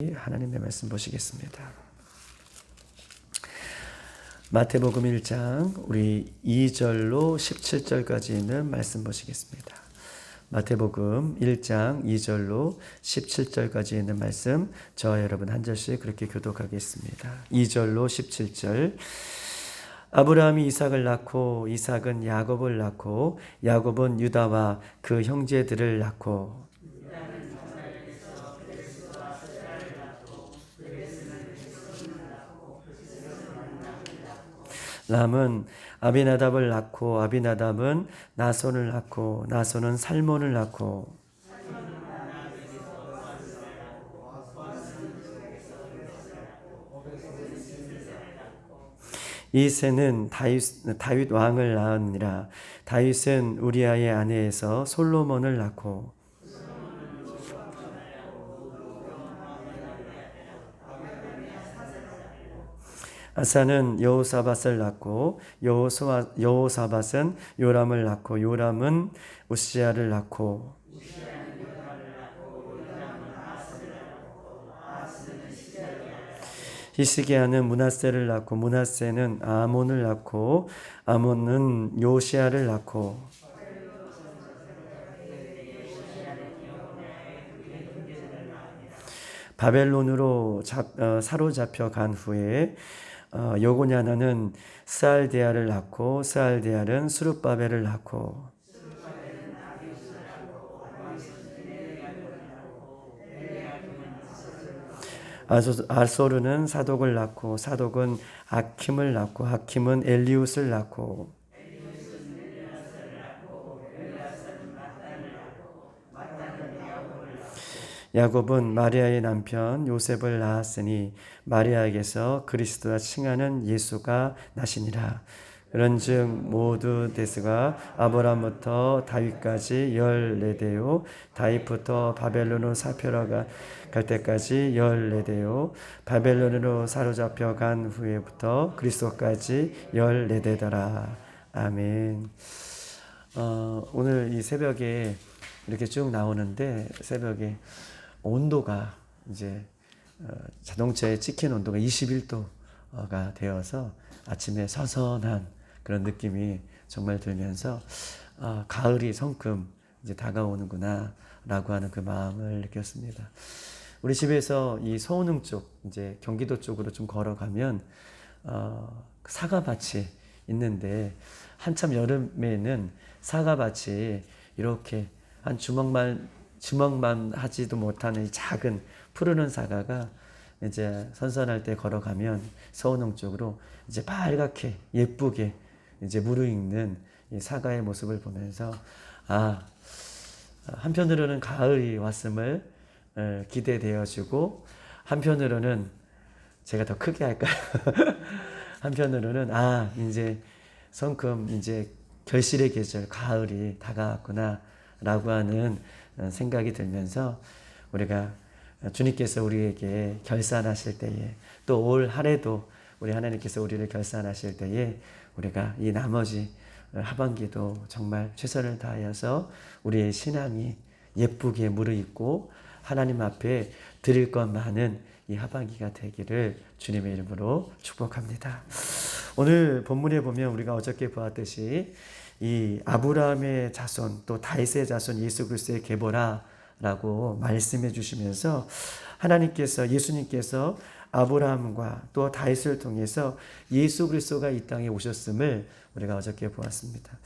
하나님의 말씀 보시겠습니다. 마태복음 1장 우리 2절로 17절까지 있는 말씀 보시겠습니다. 마태복음 1장 2절로 17절까지 있는 말씀 저와 여러분 한 절씩 그렇게 교독하겠습니다. 2절로 17절 아브라함이 이삭을 낳고 이삭은 야곱을 낳고 야곱은 유다와 그 형제들을 낳고 람은 아비나답을 낳고 아비나답은 나손을 낳고 나손은 살몬을 낳고. 이세는 다윗, 다윗 왕을 낳으니라. 다윗은 우리아의 아내에서 솔로몬을 낳고 아사는 여호사밧을 낳고 여호사, 여호사밧은 요람을 낳고 요람은 우시아를 낳고 히스기야는 문하세를 낳고 문하세는 아몬을 낳고 아몬은 요시아를 낳고 바벨론으로 잡, 어, 사로잡혀 간 후에 어, 요고냐나는 스알데아를 낳고 스알데아는 수룹바벨을 낳고. 아소, 아소르는 사독을 낳고 사독은 아킴을 낳고 아킴은 엘리웃을 낳고 야곱은 마리아의 남편 요셉을 낳았으니 마리아에게서 그리스도라 칭하는 예수가 나시니라. 그런즉 모두 데스가 아브라함부터 다윗까지 열네 대요. 다윗부터 바벨론으로 사표라가 갈 때까지 열네 대요. 바벨론으로 사로잡혀 간 후에부터 그리스도까지 열네 대더라. 아멘. 어, 오늘 이 새벽에 이렇게 쭉 나오는데 새벽에 온도가 이제 어, 자동차에 찍힌 온도가 21도가 되어서 아침에 서선한 그런 느낌이 정말 들면서 아, 가을이 성큼 이제 다가오는구나라고 하는 그 마음을 느꼈습니다. 우리 집에서 이 서운흥 쪽 이제 경기도 쪽으로 좀 걸어가면 어, 사과밭이 있는데 한참 여름에는 사과밭이 이렇게 한 주먹만 주먹만 하지도 못하는 이 작은 푸르른 사과가 이제 선선할 때 걸어가면 서운흥 쪽으로 이제 빨갛게 예쁘게 이제 무르익는 이 사과의 모습을 보면서 아 한편으로는 가을이 왔음을 어, 기대되어지고 한편으로는 제가 더 크게 할까요? 한편으로는 아 이제 성큼 이제 결실의 계절 가을이 다가왔구나라고 하는 어, 생각이 들면서 우리가 주님께서 우리에게 결산하실 때에 또 올 한해도 우리 하나님께서 우리를 결산하실 때에 우리가 이 나머지 하반기도 정말 최선을 다하여서 우리의 신앙이 예쁘게 무르익고 하나님 앞에 드릴 것 많은 이 하반기가 되기를 주님의 이름으로 축복합니다. 오늘 본문에 보면 우리가 어저께 보았듯이 이 아브라함의 자손 또 다윗의 자손 예수 그리스도의 계보라라고 말씀해 주시면서 하나님께서 예수님께서 아브라함과 또 다윗을 통해서 예수 그리스도가 이 땅에 오셨음을 우리가 어저께 보았습니다.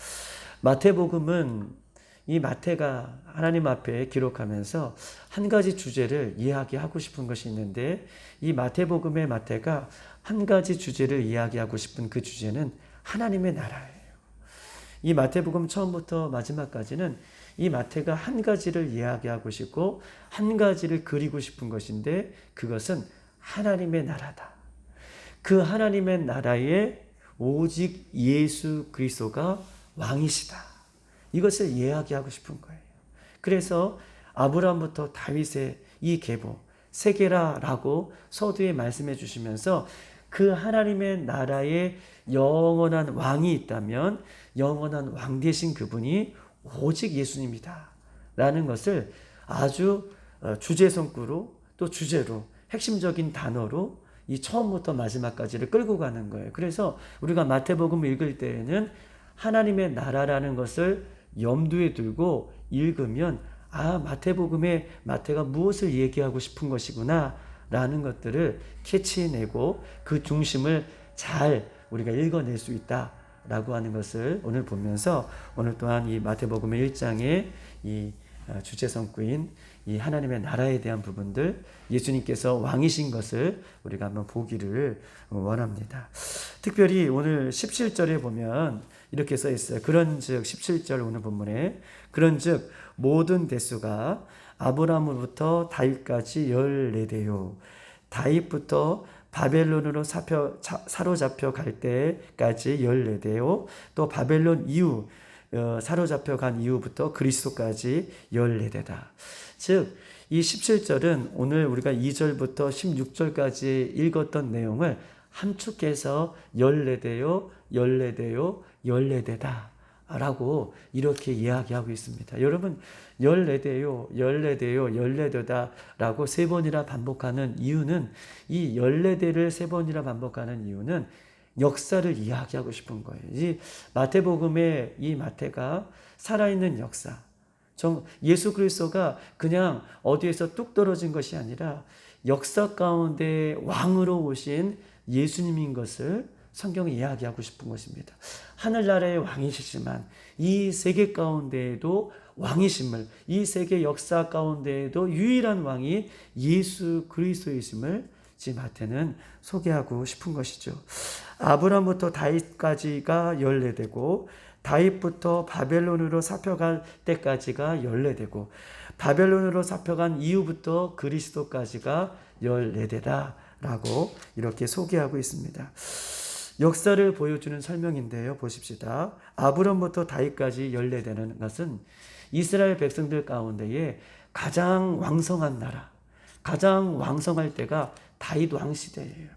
마태복음은 이 마태가 하나님 앞에 기록하면서 한 가지 주제를 이야기하고 싶은 것이 있는데 이 마태복음의 마태가 한 가지 주제를 이야기하고 싶은 그 주제는 하나님의 나라예요. 이 마태복음 처음부터 마지막까지는 이 마태가 한 가지를 이야기하고 싶고 한 가지를 그리고 싶은 것인데 그것은 하나님의 나라다. 그 하나님의 나라에 오직 예수 그리스도가 왕이시다. 이것을 이야기하고 싶은 거예요. 그래서 아브라함부터 다윗의 이 계보 세계라라고 서두에 말씀해 주시면서 그 하나님의 나라에 영원한 왕이 있다면 영원한 왕 되신 그분이 오직 예수님이다. 라는 것을 아주 주제 성구로 또 주제로 핵심적인 단어로 이 처음부터 마지막까지를 끌고 가는 거예요. 그래서 우리가 마태복음을 읽을 때에는 하나님의 나라라는 것을 염두에 두고 읽으면 아 마태복음에 마태가 무엇을 얘기하고 싶은 것이구나 라는 것들을 캐치해내고 그 중심을 잘 우리가 읽어낼 수 있다 라고 하는 것을 오늘 보면서 오늘 또한 이 마태복음의 1장의 이 어, 주제 성구인 이 하나님의 나라에 대한 부분들 예수님께서 왕이신 것을 우리가 한번 보기를 원합니다. 특별히 오늘 17절에 보면 이렇게 써 있어요. 그런즉 17절 오늘 본문에 그런즉 모든 대수가 아브라함부터 다윗까지 14대요. 다윗부터 바벨론으로 사표, 사로잡혀 갈 때까지 14대요. 또 바벨론 이후 어, 사로잡혀 간 이후부터 그리스도까지 14대다. 즉, 이 17절은 오늘 우리가 2절부터 16절까지 읽었던 내용을 함축해서 14대요, 14대요, 14대다. 라고 이렇게 이야기하고 있습니다. 여러분, 14대요, 14대요, 14대다 라고 세 번이나 반복하는 이유는 이 14대를 세 번이나 반복하는 이유는 역사를 이야기하고 싶은 거예요. 이 마태복음의 이 마태가 살아있는 역사. 정 예수 그리스도가 그냥 어디에서 뚝 떨어진 것이 아니라 역사 가운데 왕으로 오신 예수님인 것을 성경이 이야기하고 싶은 것입니다. 하늘나라의 왕이시지만 이 세계 가운데에도 왕이심을 이 세계 역사 가운데에도 유일한 왕이 예수 그리스도이심을 지금 마태는 소개하고 싶은 것이죠. 아브라함부터 다윗까지가 14대고 다윗부터 바벨론으로 사표갈 때까지가 14대고 바벨론으로 사표간 이후부터 그리스도까지가 14대다라고 이렇게 소개하고 있습니다. 역사를 보여주는 설명인데요. 보십시다. 아브람부터 다윗까지 14대는 것은 이스라엘 백성들 가운데에 가장 왕성한 나라, 가장 왕성할 때가 다윗 왕 시대예요.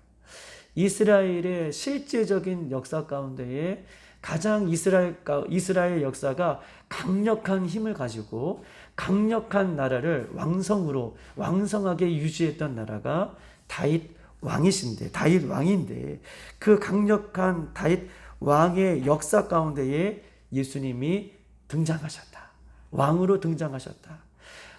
이스라엘의 실제적인 역사 가운데에 가장 이스라엘 이스라엘 역사가 강력한 힘을 가지고 강력한 나라를 왕성으로 왕성하게 유지했던 나라가 다윗 왕이신데 다윗 왕인데 그 강력한 다윗 왕의 역사 가운데에 예수님이 등장하셨다. 왕으로 등장하셨다.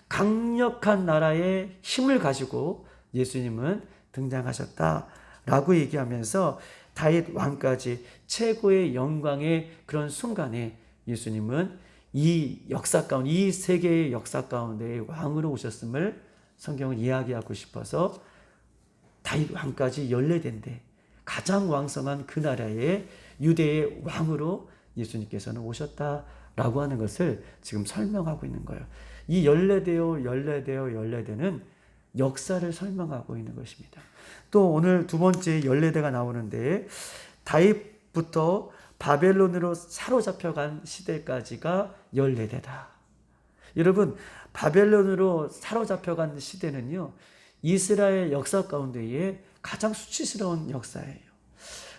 강력한 나라의 힘을 가지고 예수님은 등장하셨다라고 얘기하면서 다윗 왕까지 최고의 영광의 그런 순간에 예수님은 이 역사 가운데 이 세계의 역사 가운데 왕으로 오셨음을 성경은 이야기하고 싶어서 다윗 왕까지 연례된데 가장 왕성한 그 나라의 유대의 왕으로 예수님께서는 오셨다라고 하는 것을 지금 설명하고 있는 거예요. 이 연례되어 연례되어 연례되는 역사를 설명하고 있는 것입니다. 또 오늘 두 번째 연례대가 나오는데 다윗부터 바벨론으로 사로잡혀간 시대까지가 연례대다. 여러분 바벨론으로 사로잡혀간 시대는요 이스라엘 역사 가운데에 가장 수치스러운 역사예요.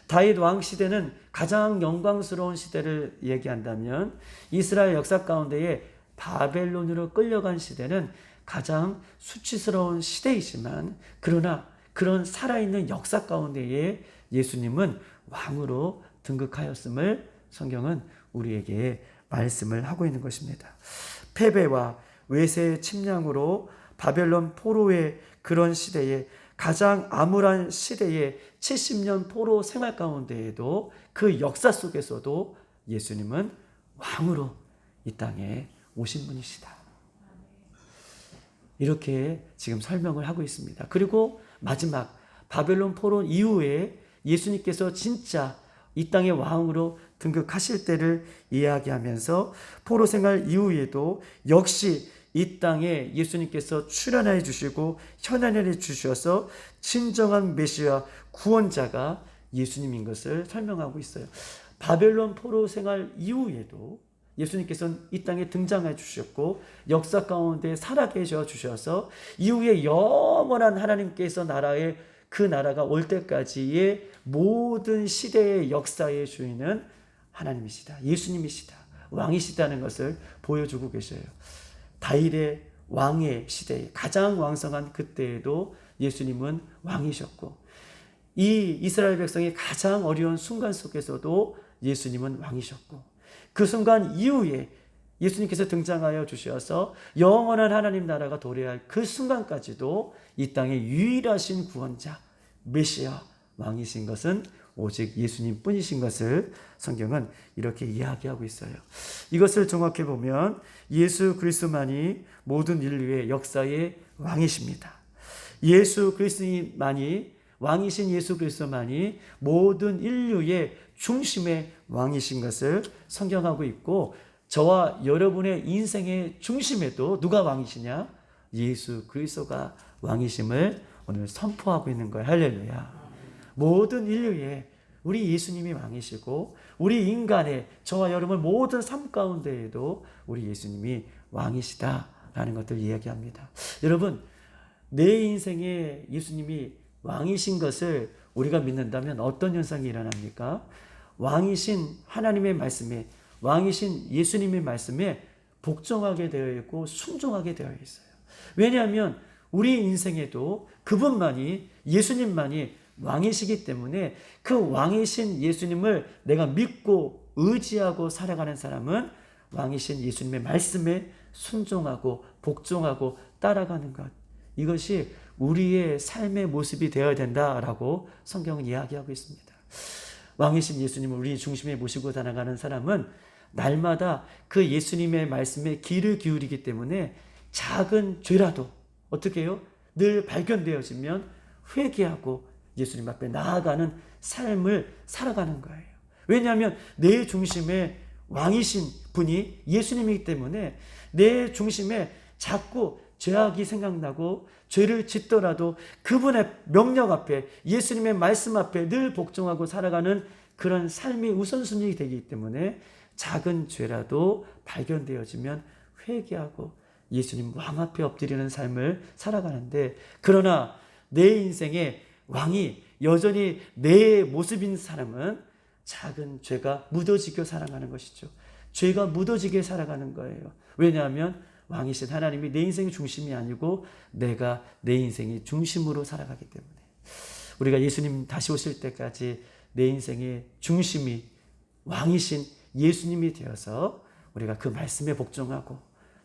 다윗 왕 시대는 가장 영광스러운 시대를 얘기한다면 이스라엘 역사 가운데에 바벨론으로 끌려간 시대는 가장 수치스러운 시대이지만 그러나 그런 살아있는 역사 가운데에 예수님은 왕으로 등극하였음을 성경은 우리에게 말씀을 하고 있는 것입니다. 패배와 외세의 침략으로 바벨론 포로의 그런 시대에 가장 암울한 시대에 70년 포로 생활 가운데에도 그 역사 속에서도 예수님은 왕으로 이 땅에 오신 분이시다. 이렇게 지금 설명을 하고 있습니다. 그리고 마지막 바벨론 포로 이후에 예수님께서 진짜 이 땅의 왕으로 등극하실 때를 이야기하면서 포로 생활 이후에도 역시 이 땅에 예수님께서 출연해 주시고 현안해 주셔서 진정한 메시아 구원자가 예수님인 것을 설명하고 있어요. 바벨론 포로 생활 이후에도 예수님께서는 이 땅에 등장해 주셨고 역사 가운데 살아계셔 주셔서 이후에 영원한 하나님께서 나라의 그 나라가 올 때까지의 모든 시대의 역사의 주인은 하나님이시다. 예수님이시다. 왕이시다는 것을 보여주고 계셔요. 다윗의 왕의 시대에 가장 왕성한 그때에도 예수님은 왕이셨고 이 이스라엘 백성이 가장 어려운 순간 속에서도 예수님은 왕이셨고 그 순간 이후에 예수님께서 등장하여 주셔서 영원한 하나님 나라가 도래할 그 순간까지도 이 땅의 유일하신 구원자 메시아 왕이신 것은 오직 예수님 뿐이신 것을 성경은 이렇게 이야기하고 있어요. 이것을 종합해 보면 예수 그리스도만이 모든 인류의 역사의 왕이십니다. 예수 그리스도만이 왕이신 예수 그리스도만이 모든 인류의 중심의 왕이신 것을 성경하고 있고 저와 여러분의 인생의 중심에도 누가 왕이시냐? 예수 그리스도가 왕이심을 오늘 선포하고 있는 거예요. 할렐루야. 모든 인류에 우리 예수님이 왕이시고 우리 인간의 저와 여러분 모든 삶 가운데에도 우리 예수님이 왕이시다라는 것들 이야기합니다. 여러분 내 인생에 예수님이 왕이신 것을 우리가 믿는다면 어떤 현상이 일어납니까? 왕이신 하나님의 말씀에 왕이신 예수님의 말씀에 복종하게 되어 있고 순종하게 되어 있어요. 왜냐하면 우리 인생에도 그분만이 예수님만이 왕이시기 때문에 그 왕이신 예수님을 내가 믿고 의지하고 살아가는 사람은 왕이신 예수님의 말씀에 순종하고 복종하고 따라가는 것. 이것이 우리의 삶의 모습이 되어야 된다라고 성경은 이야기하고 있습니다. 왕이신 예수님을 우리 중심에 모시고 살아가는 사람은 날마다 그 예수님의 말씀에 귀를 기울이기 때문에 작은 죄라도 어떻게 해요? 늘 발견되어지면 회개하고 예수님 앞에 나아가는 삶을 살아가는 거예요. 왜냐하면 내 중심에 왕이신 분이 예수님이기 때문에 내 중심에 자꾸 죄악이 생각나고 죄를 짓더라도 그분의 명령 앞에 예수님의 말씀 앞에 늘 복종하고 살아가는 그런 삶이 우선순위 되기 때문에 작은 죄라도 발견되어지면 회개하고 예수님 왕 앞에 엎드리는 삶을 살아가는데 그러나 내 인생에 왕이 여전히 내 모습인 사람은 작은 죄가 묻어지게 살아가는 것이죠. 죄가 묻어지게 살아가는 거예요. 왜냐하면 왕이신 하나님이 내 인생의 중심이 아니고 내가 내 인생의 중심으로 살아가기 때문에 우리가 예수님 다시 오실 때까지 내 인생의 중심이 왕이신 예수님이 되어서 우리가 그 말씀에 복종하고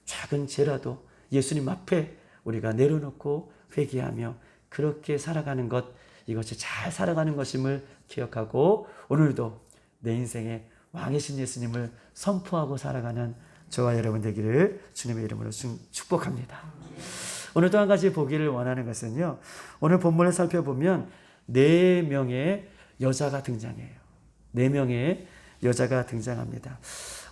작은 죄라도 예수님 앞에 우리가 내려놓고 회개하며 그렇게 살아가는 것 이것이 잘 살아가는 것임을 기억하고 오늘도 내 인생의 왕이신 예수님을 선포하고 살아가는 저와 여러분 되기를 주님의 이름으로 축복합니다. 오늘 또 한 가지 보기를 원하는 것은요. 오늘 본문을 살펴보면 네 명의 여자가 등장해요. 네 명의 여자가 등장합니다.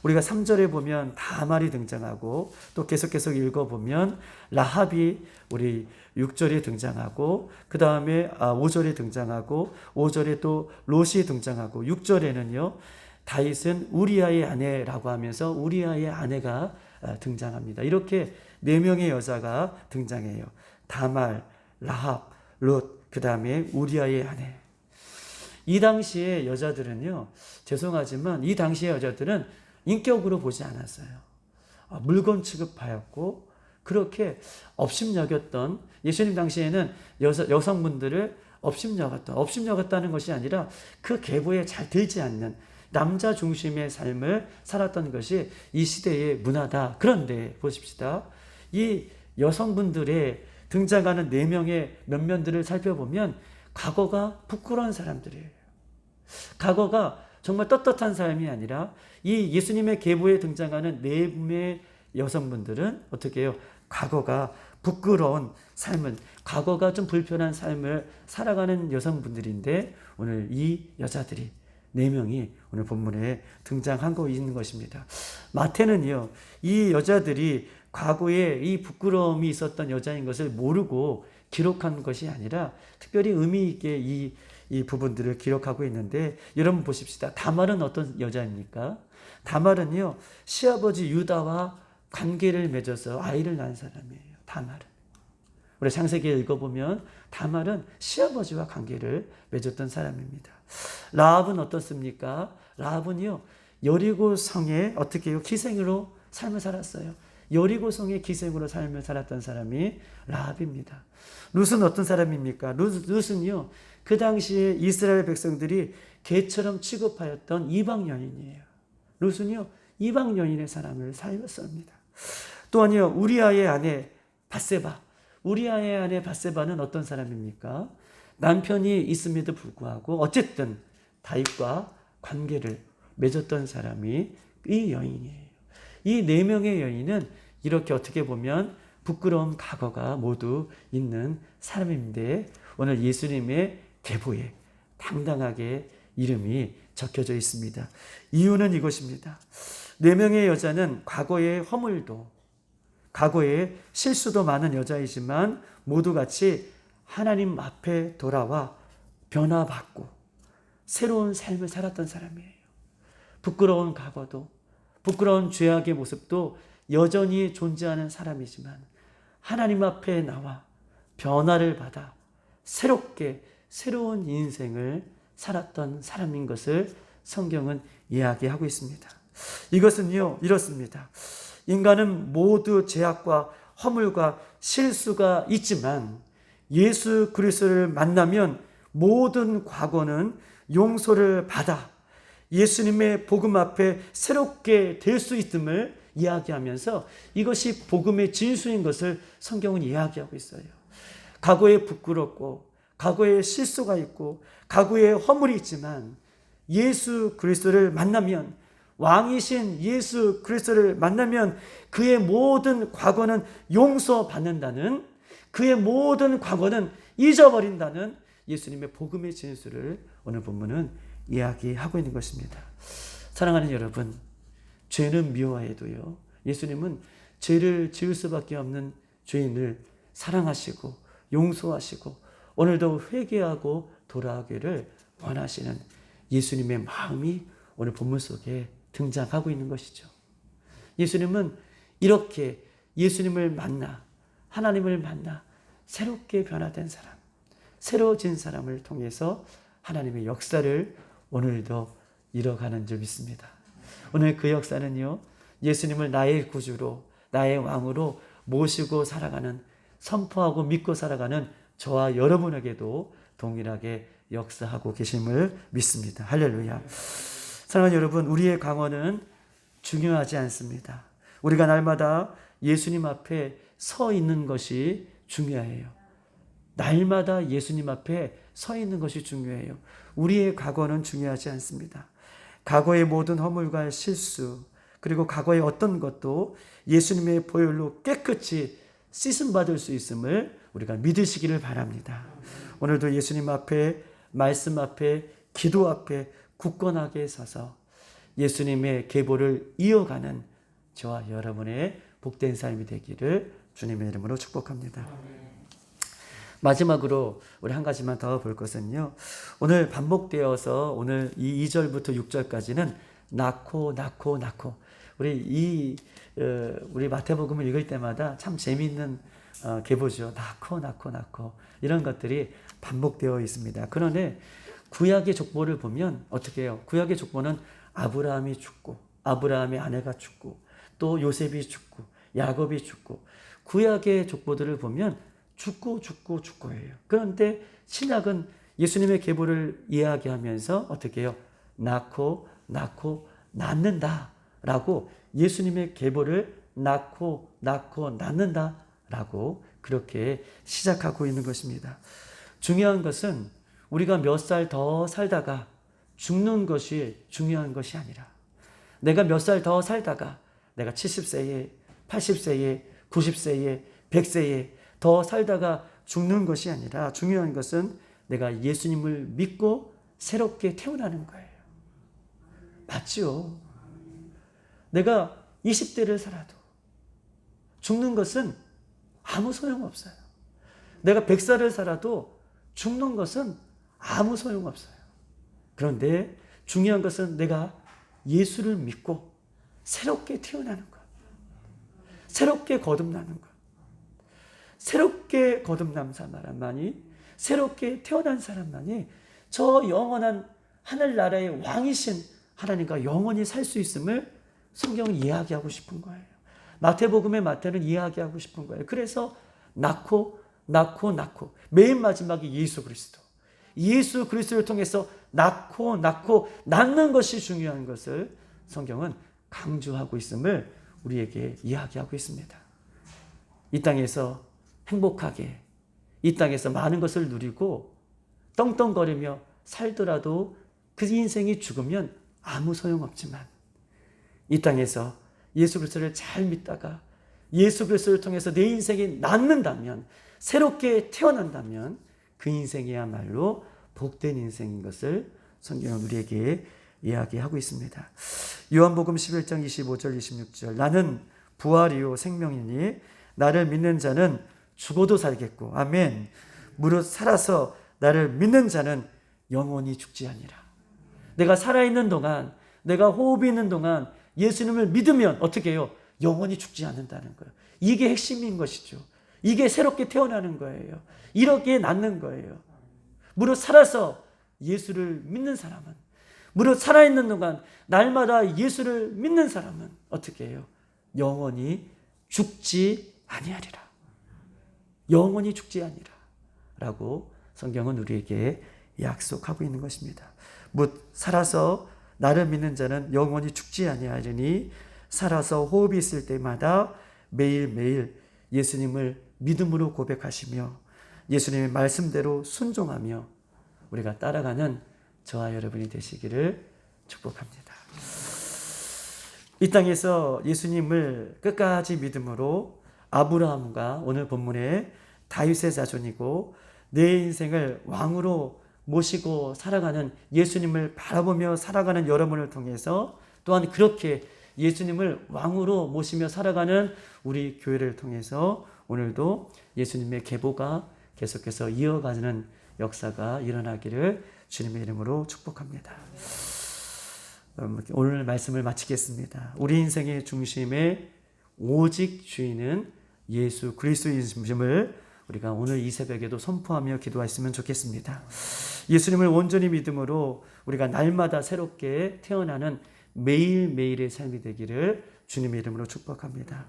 우리가 3절에 보면 다말이 등장하고 또 계속 계속 읽어보면 라합이 우리 6절에 등장하고 그 다음에 5절에 아, 등장하고 5절에 또 롯이 등장하고 6절에는요 다윗은 우리아의 아내라고 하면서 우리아의 아내가 아, 등장합니다. 이렇게 네 명의 여자가 등장해요. 다말, 라합, 롯, 그 다음에 우리아의 아내. 이 당시의 여자들은요, 죄송하지만 이 당시의 여자들은 인격으로 보지 않았어요. 아, 물건 취급하였고, 그렇게 업심여겼던 예수님 당시에는 여서, 여성분들을 업심여겼다. 업심여겼다는 것이 아니라 그 계보에 잘 들지 않는 남자 중심의 삶을 살았던 것이 이 시대의 문화다. 그런데 보십시다. 이 여성분들의 등장하는 네 명의 면면들을 살펴보면 과거가 부끄러운 사람들이에요. 과거가 정말 떳떳한 삶이 아니라 이 예수님의 계보에 등장하는 네 분의 여성분들은 어떻게 해요? 과거가 부끄러운 삶은 과거가 좀 불편한 삶을 살아가는 여성분들인데 오늘 이 여자들이 네 명이 오늘 본문에 등장한 거 있는 것입니다. 마태는요, 이 여자들이 과거에 이 부끄러움이 있었던 여자인 것을 모르고 기록한 것이 아니라 특별히 의미 있게 이, 이 부분들을 기록하고 있는데 여러분 보십시다. 다말은 어떤 여자입니까? 다말은요, 시아버지 유다와 관계를 맺어서 아이를 낳은 사람이에요. 다말은. 우리 창세기에 읽어보면 다말은 시아버지와 관계를 맺었던 사람입니다. 라합은 어떻습니까? 라합은요 여리고 성에 어떻게 요 기생으로 삶을 살았어요. 여리고 성의 기생으로 삶을 살았던 사람이 라합입니다. 룻은 어떤 사람입니까? 룻, 룻은요, 그 당시에 이스라엘 백성들이 개처럼 취급하였던 이방 여인이에요. 룻은요, 이방 여인의 사람을 살렸습니다. 또한요, 우리아의 아내 바세바. 우리아의 아내 바세바는 어떤 사람입니까? 남편이 있음에도 불구하고 어쨌든 다윗과 관계를 맺었던 사람이 이 여인이에요. 이 네 명의 여인은 이렇게 어떻게 보면 부끄러운 과거가 모두 있는 사람인데 오늘 예수님의 계보에 당당하게 이름이 적혀져 있습니다. 이유는 이것입니다. 네 명의 여자는 과거의 허물도 과거에 실수도 많은 여자이지만 모두 같이 하나님 앞에 돌아와 변화받고 새로운 삶을 살았던 사람이에요. 부끄러운 과거도 부끄러운 죄악의 모습도 여전히 존재하는 사람이지만 하나님 앞에 나와 변화를 받아 새롭게 새로운 인생을 살았던 사람인 것을 성경은 이야기하고 있습니다. 이것은요, 이렇습니다. 인간은 모두 죄악과 허물과 실수가 있지만 예수 그리스도를 만나면 모든 과거는 용서를 받아 예수님의 복음 앞에 새롭게 될 수 있음을 이야기하면서 이것이 복음의 진수인 것을 성경은 이야기하고 있어요. 과거에 부끄럽고 과거에 실수가 있고 과거에 허물이 있지만 예수 그리스도를 만나면 왕이신 예수 그리스도를 만나면 그의 모든 과거는 용서받는다는 그의 모든 과거는 잊어버린다는 예수님의 복음의 진수를 오늘 본문은 이야기하고 있는 것입니다. 사랑하는 여러분, 죄는 미워해도요. 예수님은 죄를 지을 수밖에 없는 죄인을 사랑하시고 용서하시고 오늘도 회개하고 돌아오기를 원하시는 예수님의 마음이 오늘 본문 속에 등장하고 있는 것이죠. 예수님은 이렇게 예수님을 만나 하나님을 만나 새롭게 변화된 사람, 새로워진 사람을 통해서 하나님의 역사를 오늘도 이뤄가는 줄 믿습니다. 오늘 그 역사는요, 예수님을 나의 구주로, 나의 왕으로 모시고 살아가는, 선포하고 믿고 살아가는 저와 여러분에게도 동일하게 역사하고 계심을 믿습니다. 할렐루야. 사랑하는 여러분, 우리의 강원은 중요하지 않습니다. 우리가 날마다 예수님 앞에 서 있는 것이 중요해요. 날마다 예수님 앞에 서 있는 것이 중요해요. 우리의 과거는 중요하지 않습니다. 과거의 모든 허물과 실수, 그리고 과거의 어떤 것도 예수님의 보혈로 깨끗이 씻음 받을 수 있음을 우리가 믿으시기를 바랍니다. 오늘도 예수님 앞에, 말씀 앞에, 기도 앞에 굳건하게 서서 예수님의 계보를 이어가는 저와 여러분의 복된 삶이 되기를 주님의 이름으로 축복합니다. 마지막으로 우리 한 가지만 더 볼 것은요. 오늘 반복되어서 오늘 이 2절부터 6절까지는 낳고 낳고 낳고 우리 이 어, 우리 마태복음을 읽을 때마다 참 재미있는 어, 계보죠. 낳고 낳고 낳고 이런 것들이 반복되어 있습니다. 그런데 구약의 족보를 보면 어떻게 해요? 구약의 족보는 아브라함이 죽고 아브라함의 아내가 죽고 또 요셉이 죽고 야곱이 죽고 구약의 족보들을 보면 죽고 죽고 죽고예요. 그런데 신약은 예수님의 계보를 이야기하면서 어떻게 해요? 낳고 낳고 낳는다라고 예수님의 계보를 낳고 낳고 낳는다라고 그렇게 시작하고 있는 것입니다. 중요한 것은 우리가 몇 살 더 살다가 죽는 것이 중요한 것이 아니라 내가 몇 살 더 살다가 내가 70세에 80세에 90세에 100세에 더 살다가 죽는 것이 아니라 중요한 것은 내가 예수님을 믿고 새롭게 태어나는 거예요. 맞죠? 내가 20대를 살아도 죽는 것은 아무 소용없어요. 내가 100살을 살아도 죽는 것은 아무 소용없어요. 그런데 중요한 것은 내가 예수를 믿고 새롭게 태어나는 것. 새롭게 거듭나는 것. 새롭게 거듭난 사람만이 새롭게 태어난 사람만이 저 영원한 하늘나라의 왕이신 하나님과 영원히 살 수 있음을 성경은 이야기하고 싶은 거예요. 마태복음의 마태는 이야기하고 싶은 거예요. 그래서 낳고 낳고 낳고 맨 마지막에 예수 그리스도. 예수 그리스도를 통해서 낳고 낳고 낳는 것이 중요한 것을 성경은 강조하고 있음을 우리에게 이야기하고 있습니다. 이 땅에서 행복하게 이 땅에서 많은 것을 누리고 떵떵거리며 살더라도 그 인생이 죽으면 아무 소용없지만 이 땅에서 예수 그리스도를 잘 믿다가 예수 그리스도를 통해서 내 인생이 낫는다면 새롭게 태어난다면 그 인생이야말로 복된 인생인 것을 성경은 우리에게 이야기하고 있습니다. 요한복음 11장 25절 26절 나는 부활이요 생명이니 나를 믿는 자는 죽어도 살겠고 아멘 무릇 살아서 나를 믿는 자는 영원히 죽지 아니라 내가 살아있는 동안 내가 호흡이 있는 동안 예수님을 믿으면 어떻게 해요? 영원히 죽지 않는다는 거예요. 이게 핵심인 것이죠. 이게 새롭게 태어나는 거예요. 이렇게 낫는 거예요. 무릇 살아서 예수를 믿는 사람은 무릇 살아있는 동안 날마다 예수를 믿는 사람은 어떻게 해요? 영원히 죽지 아니하리라. 영원히 죽지 아니라. 라고 성경은 우리에게 약속하고 있는 것입니다. 묻 살아서 나를 믿는 자는 영원히 죽지 아니하리니 살아서 호흡이 있을 때마다 매일매일 예수님을 믿음으로 고백하시며 예수님의 말씀대로 순종하며 우리가 따라가는 저와 여러분이 되시기를 축복합니다. 이 땅에서 예수님을 끝까지 믿음으로 아브라함과 오늘 본문의 다윗의 자손이고 내 인생을 왕으로 모시고 살아가는 예수님을 바라보며 살아가는 여러분을 통해서 또한 그렇게 예수님을 왕으로 모시며 살아가는 우리 교회를 통해서 오늘도 예수님의 계보가 계속해서 이어가는 역사가 일어나기를 주님의 이름으로 축복합니다. 음, 오늘 말씀을 마치겠습니다. 우리 인생의 중심에 오직 주인은 예수 그리스도이심을 우리가 오늘 이 새벽에도 선포하며 기도했으면 좋겠습니다. 예수님을 온전히 믿음으로 우리가 날마다 새롭게 태어나는 매일매일의 삶이 되기를 주님의 이름으로 축복합니다.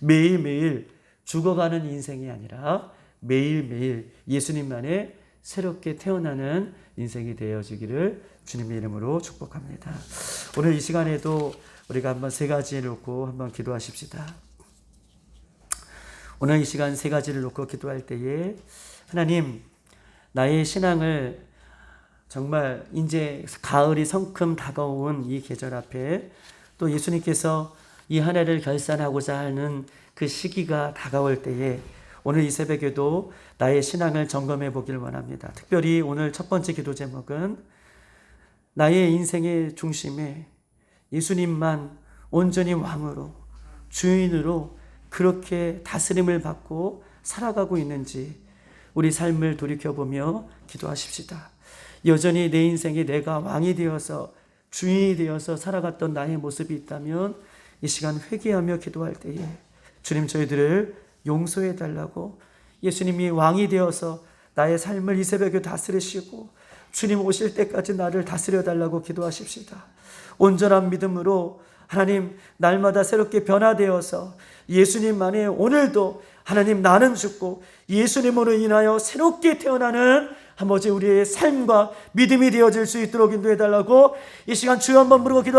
매일매일 죽어가는 인생이 아니라 매일매일 예수님만의 새롭게 태어나는 인생이 되어지기를 주님의 이름으로 축복합니다. 오늘 이 시간에도 우리가 한번 세 가지 놓고 한번 기도하십시다. 오늘 이 시간 세 가지를 놓고 기도할 때에 하나님 나의 신앙을 정말 이제 가을이 성큼 다가온 이 계절 앞에 또 예수님께서 이 한 해를 결산하고자 하는 그 시기가 다가올 때에 오늘 이 새벽에도 나의 신앙을 점검해 보길 원합니다. 특별히 오늘 첫 번째 기도 제목은 나의 인생의 중심에 예수님만 온전히 왕으로 주인으로 그렇게 다스림을 받고 살아가고 있는지 우리 삶을 돌이켜보며 기도하십시다. 여전히 내 인생에 내가 왕이 되어서 주인이 되어서 살아갔던 나의 모습이 있다면 이 시간 회개하며 기도할 때에 주님 저희들을 용서해 달라고 예수님이 왕이 되어서 나의 삶을 이 새벽에 다스리시고 주님 오실 때까지 나를 다스려 달라고 기도하십시다. 온전한 믿음으로 하나님 날마다 새롭게 변화되어서 예수님만의 오늘도 하나님 나는 죽고 예수님으로 인하여 새롭게 태어나는 아버지 우리의 삶과 믿음이 되어질 수 있도록 인도해 달라고 이 시간 주여 한번 부르고 기도하겠습니다.